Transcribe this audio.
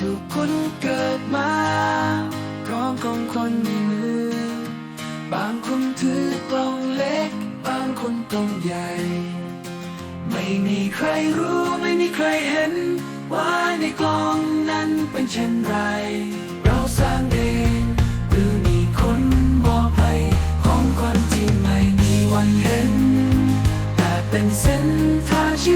ทุกคนเกิดมาพร้อมของคนในมือ บางคนถือกล่องเล็ก บางคนกล่องใหญ่ ไม่มีใครรู้ไม่มีใครเห็น ว่าในกล่องนั้นเป็นเช่นไร เราสร้างเองหรือมีคนมอบให้ของคนที่ไม่มีวันเห็น แต่เป็นเส้นทางชีวิ